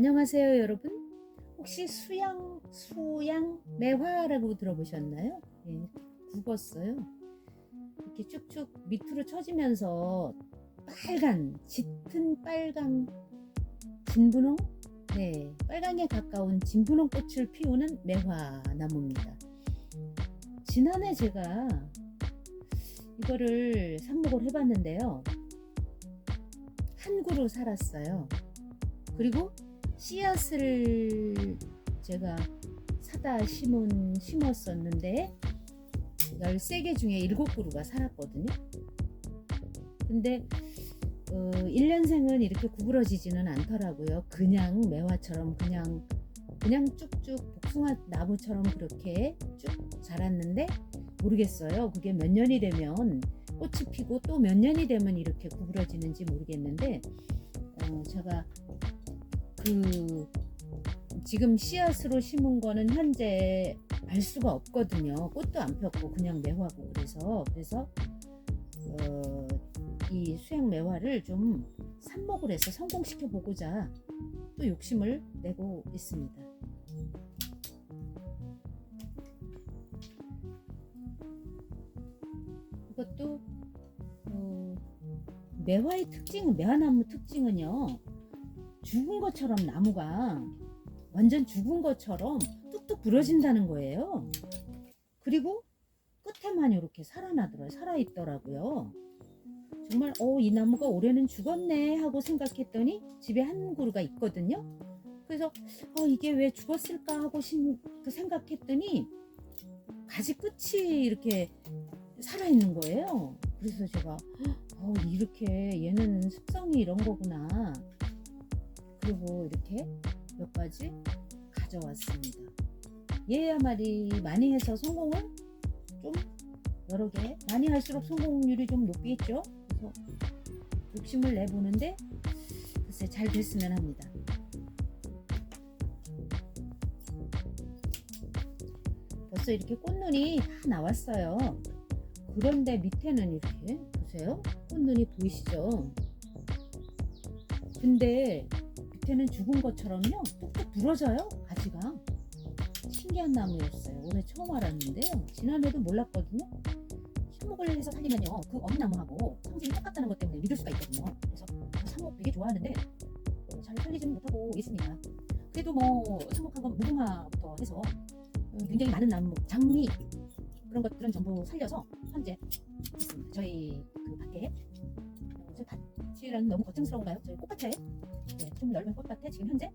안녕하세요, 여러분. 혹시 수양 수양 매화라고 들어보셨나요? 예, 굵었어요. 이렇게 쭉쭉 밑으로 쳐지면서 빨간 짙은 빨강 진분홍, 네, 빨강에 가까운 진분홍 꽃을 피우는 매화 나무입니다. 지난해 제가 이거를 삽목을 해봤는데요. 한 그루 살았어요. 그리고 씨앗을 제가 사다 심은 심었었는데 13개 중에 7그루가 살았거든요. 근데 어, 1년생은 이렇게 구부러지지는 않더라고요. 그냥 매화처럼 그냥 그냥 쭉쭉 복숭아 나무처럼 그렇게 쭉 자랐는데 모르겠어요. 그게 몇 년이 되면 꽃이 피고 또 몇 년이 되면 이렇게 구부러지는지 모르겠는데 어, 제가 그 지금 씨앗으로 심은 거는 현재 알 수가 없거든요. 꽃도 안 폈고 그냥 매화고 그래서 그래서 어, 이 수양 매화를 좀 삽목을 해서 성공시켜 보고자 또 욕심을 내고 있습니다. 이것도 어, 매화의 특징, 매화나무 특징은요. 죽은 것처럼 나무가 완전 죽은 것처럼 뚝뚝 부러진다는 거예요. 그리고 끝에만 이렇게 살아나더라고요. 살아있더라고요. 정말 어, 이 나무가 올해는 죽었네 하고 생각했더니 집에 한 그루가 있거든요. 그래서 어, 이게 왜 죽었을까 하고 심, 그 생각했더니 가지 끝이 이렇게 살아있는 거예요. 그래서 제가 어, 이렇게 얘는 습성이 이런 거구나. 그리고 이렇게 몇 가지 가져왔습니다. 얘야말이 많이 해서 성공을 좀 여러 개 많이 할수록 성공률이 좀 높겠죠. 그래서 욕심을 내보는데 글쎄 잘 됐으면 합니다. 벌써 이렇게 꽃눈이 다 나왔어요. 그런데 밑에는 이렇게 보세요. 꽃눈이 보이시죠? 근데 밑에는 죽은 것처럼요. 뚝뚝 부러져요. 가지가. 신기한 나무였어요. 올해 처음 알았는데요. 지난해도 몰랐거든요. 삽목을 해서 살리면요. 그 어미나무하고 성질이 똑같다는 것 때문에 믿을 수가 있거든요. 그래서 삽목 되게 좋아하는데 잘 살리지는 못하고 있습니다. 그래도 뭐 삽목한 건 무궁화부터 해서 굉장히 많은 나무, 장미 그런 것들은 전부 살려서 현재 있습니다. 저희 그 밭에 저희 밭이랑 너무 거창스러운가요? 저희 꽃밭에 네, 좀 넓은 꽃밭에 지금 현재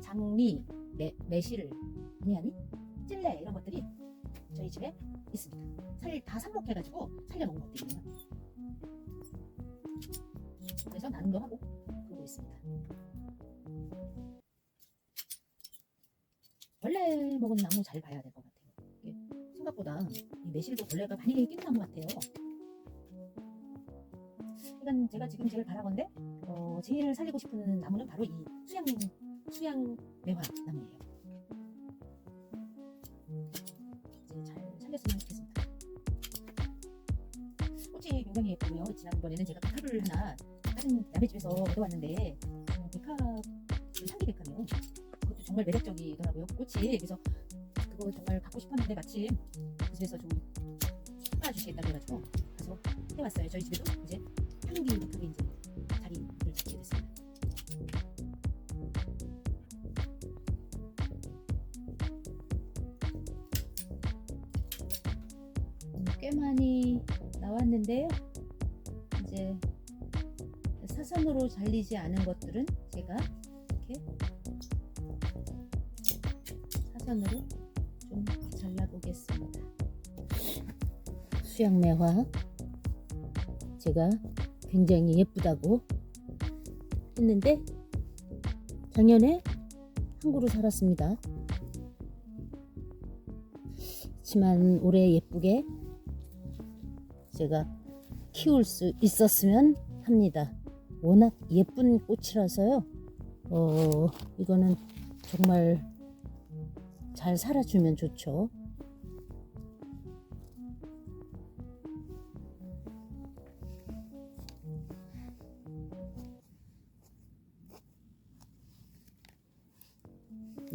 장미, 매, 매실, 아니 아니 찔레 이런 것들이 저희 집에 있습니다. 살다 삽목해가지고 살려놓은 것들이에요. 그래서 나눔도 하고 그러고 있습니다. 원래 먹은 나무 잘 봐야 될 것 같아요. 생각보다 이 매실도 벌레가 많이 끼는 나무 같아요. 그러니까 제가 지금 제일 바라건데 어, 제일 살리고 싶은 나무는 바로 이 수양 수양 매화 나무예요. 이제 잘 살렸으면 좋겠습니다. 꽃이 굉장히 예쁘고요. 지난번에는 제가 백합을 하나 다른 남의 집에서 얻어왔는데 어, 백합 상기 백합이요. 그것도 정말 매력적이더라고요. 그 꽃이 그래서 그거 정말 갖고 싶었는데 마침 그 집에서 좀 팔아주시겠다 그래가지고 가서 해왔어요. 저희 집에도 이제 향기 백합이 이제 자리를 잡게 됐습니다. 음, 꽤 많이 나왔는데요. 이제 사선으로 잘리지 않은 것들은 제가 이렇게 사선으로 좀 잘라보겠습니다. 수양매화 제가 굉장히 예쁘다고 했는데 작년에 한 그루 살았습니다. 하지만 올해 예쁘게 제가 키울 수 있었으면 합니다. 워낙 예쁜 꽃이라서요. 어, 이거는 정말 잘 살아주면 좋죠.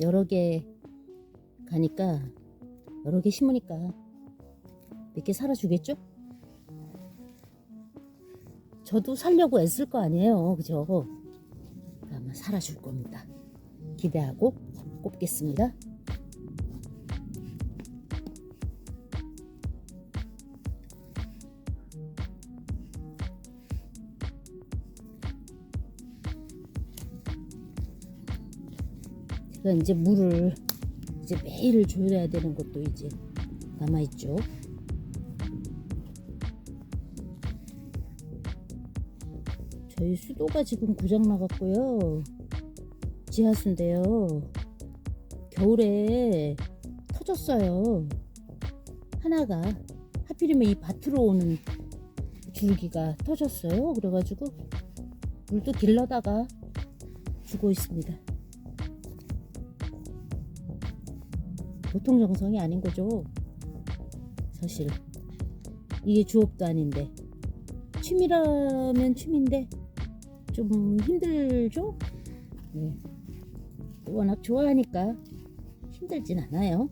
여러 개 가니까 여러 개 심으니까 몇 개 살아주겠죠? 저도 살려고 애쓸 거 아니에요, 그죠? 아마 살아줄 겁니다. 기대하고 꼽겠습니다. 제가 이제 물을 이제 매일 줘야 되는 것도 이제 남아있죠. 저희 수도가 지금 고장 나갔고요. 지하수인데요. 겨울에 터졌어요. 하나가 하필이면 이 밭으로 오는 줄기가 터졌어요. 그래가지고 물도 길러다가 주고 있습니다. 보통 정성이 아닌 거죠. 사실 이게 주업도 아닌데 취미라면 취미인데 좀 힘들죠. 네. 또 워낙 좋아하니까 힘들진 않아요.